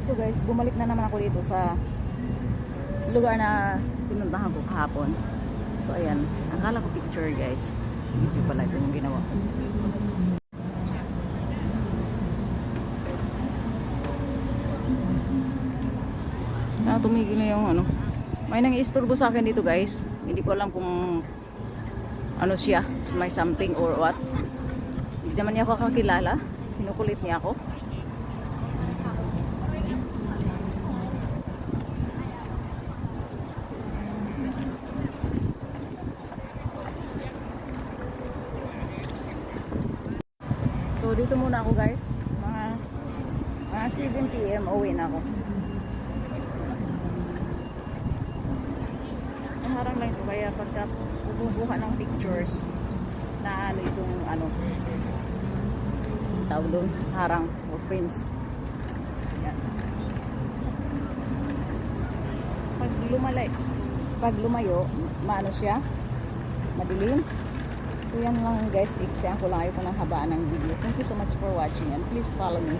So guys, bumalik na naman ako dito sa lugar na pinuntahan ko kahapon. So ayan, akala ko picture guys. Video pala ito yung ginawa ko. Ah, tumigil na yung ano. May nang isturbo sa akin dito guys. Hindi ko alam kung ano siya, may something or what. Hindi naman niya ako kakilala. Kinukulit niya ako. Dito muna ako guys. Mga mga 7 PM uwi na ako. Harang lang ito kaya pagka bumubuha ng pictures na ano itong ano tawag doon harang or fence. Yan. Pag lumalay pag lumayo, maano siya? Madilim. So yan lang guys, iksyan ko lang ayoko ng habaan ng video. Thank you so much for watching and please follow me.